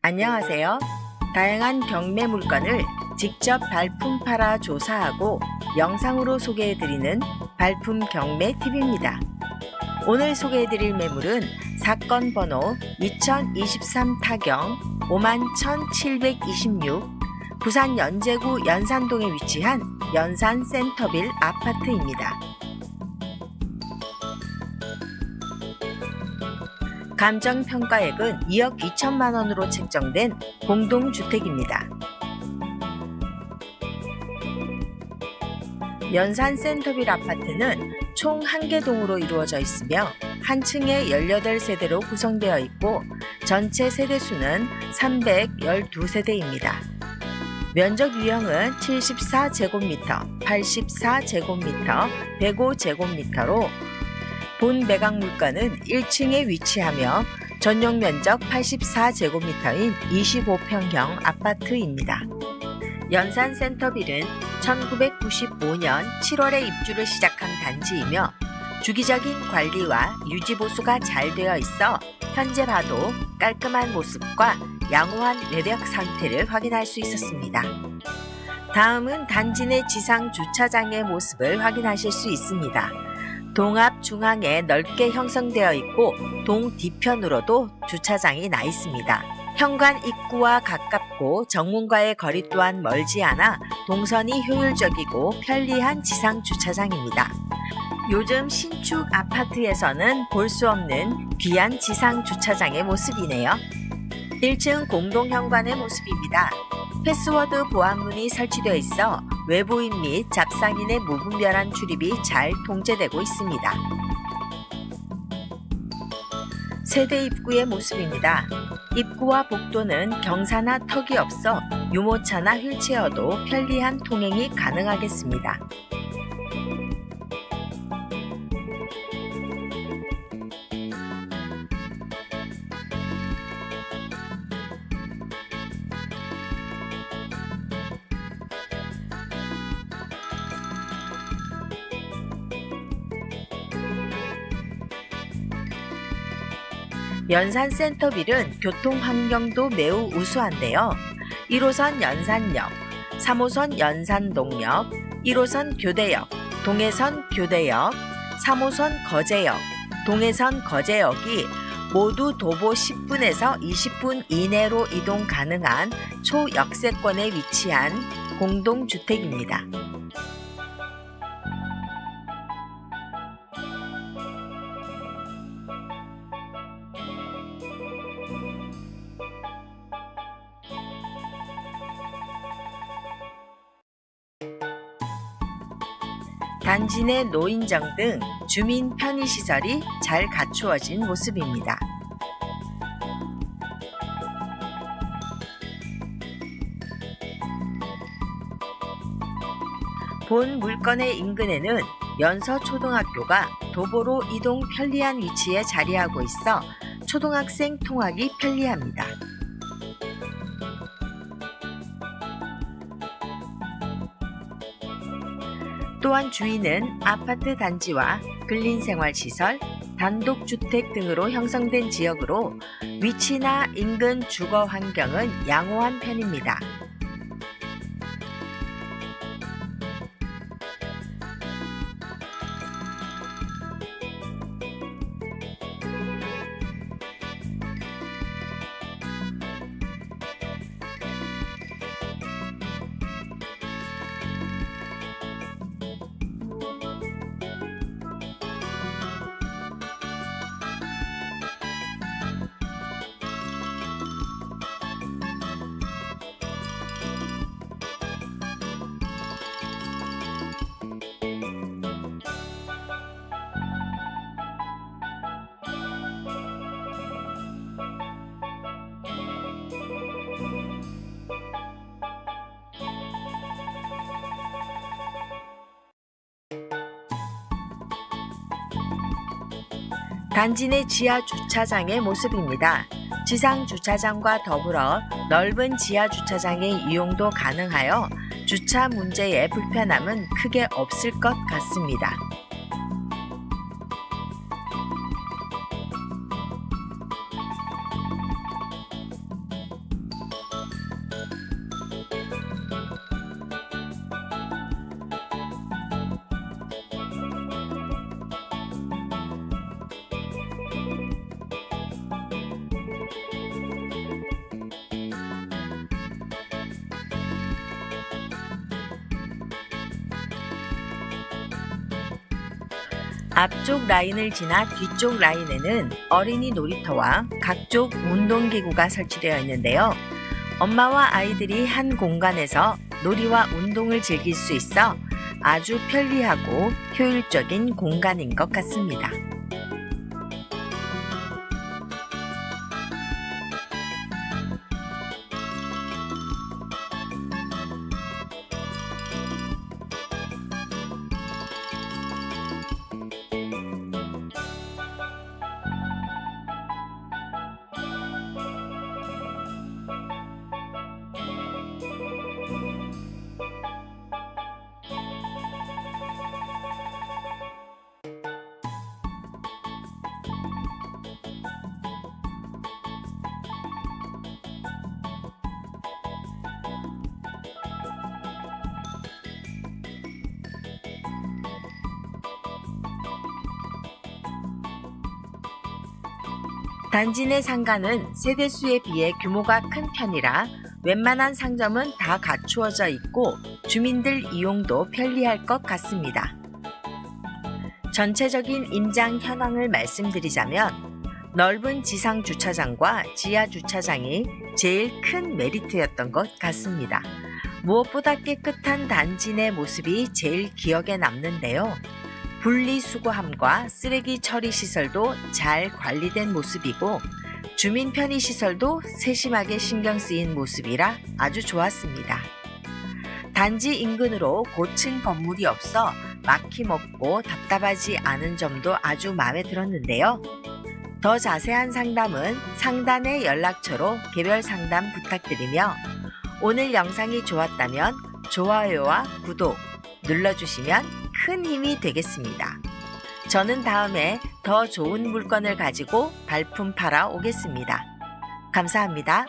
안녕하세요. 다양한 경매 물건을 직접 발품 팔아 조사하고 영상으로 소개해드리는 발품 경매 TV입니다. 오늘 소개해드릴 매물은 사건 번호 2023 타경 51,726 부산 연제구 연산동에 위치한 연산 센터빌 아파트입니다. 감정평가액은 2억 2천만 원으로 책정된 공동주택입니다. 연산 센터빌 아파트는 총 1개 동으로 이루어져 있으며 한 층에 18세대로 구성되어 있고 전체 세대수는 312세대입니다. 면적 유형은 74제곱미터, 84제곱미터, 105제곱미터로 본 매각 물가는 1층에 위치하며 전용 면적 84제곱미터인 25평형 아파트입니다. 연산 센터빌은 1995년 7월에 입주를 시작한 단지이며 주기적인 관리와 유지 보수가 잘 되어 있어 현재 봐도 깔끔한 모습과 양호한 외벽 상태를 확인할 수 있었습니다. 다음은 단지 내 지상 주차장의 모습을 확인하실 수 있습니다. 동앞 중앙에 넓게 형성되어 있고 동 뒤편으로도 주차장이 나 있습니다. 현관 입구와 가깝고 정문과의 거리 또한 멀지 않아 동선이 효율적이고 편리한 지상 주차장입니다. 요즘 신축 아파트에서는 볼 수 없는 귀한 지상 주차장의 모습이네요. 1층 공동 현관의 모습입니다. 패스워드 보안문이 설치되어 있어 외부인 및 잡상인의 무분별한 출입이 잘 통제되고 있습니다. 세대 입구의 모습입니다. 입구와 복도는 경사나 턱이 없어 유모차나 휠체어도 편리한 통행이 가능하겠습니다. 연산 센터빌은 교통 환경도 매우 우수한데요. 1호선 연산역, 3호선 연산동역, 1호선 교대역, 동해선 교대역, 3호선 거제역, 동해선 거제역이 모두 도보 10분에서 20분 이내로 이동 가능한 초역세권에 위치한 공동주택입니다. 단지 내 노인정 등 주민 편의시설이 잘 갖추어진 모습입니다. 본 물건의 인근에는 연서초등학교가 도보로 이동 편리한 위치에 자리하고 있어 초등학생 통학이 편리합니다. 또한 주위는 아파트 단지와 근린생활시설, 단독주택 등으로 형성된 지역으로 위치나 인근 주거 환경은 양호한 편입니다. 단지 내 지하 주차장의 모습입니다. 지상 주차장과 더불어 넓은 지하 주차장의 이용도 가능하여 주차 문제의 불편함은 크게 없을 것 같습니다. 앞쪽 라인을 지나 뒤쪽 라인에는 어린이 놀이터와 각종 운동기구가 설치되어 있는데요. 엄마와 아이들이 한 공간에서 놀이와 운동을 즐길 수 있어 아주 편리하고 효율적인 공간인 것 같습니다. 단지 내 상가는 세대수에 비해 규모가 큰 편이라 웬만한 상점은 다 갖추어져 있고 주민들 이용도 편리할 것 같습니다. 전체적인 임장 현황을 말씀드리자면 넓은 지상 주차장과 지하 주차장이 제일 큰 메리트였던 것 같습니다. 무엇보다 깨끗한 단지 내 모습이 제일 기억에 남는데요. 분리수거함과 쓰레기 처리 시설도 잘 관리된 모습이고 주민 편의 시설도 세심하게 신경 쓰인 모습이라 아주 좋았습니다. 단지 인근으로 고층 건물이 없어 막힘없고 답답하지 않은 점도 아주 마음에 들었는데요. 더 자세한 상담은 상단의 연락처로 개별 상담 부탁드리며 오늘 영상이 좋았다면 좋아요와 구독 눌러주시면 큰 힘이 되겠습니다. 저는 다음에 더 좋은 물건을 가지고 발품 팔아 오겠습니다. 감사합니다.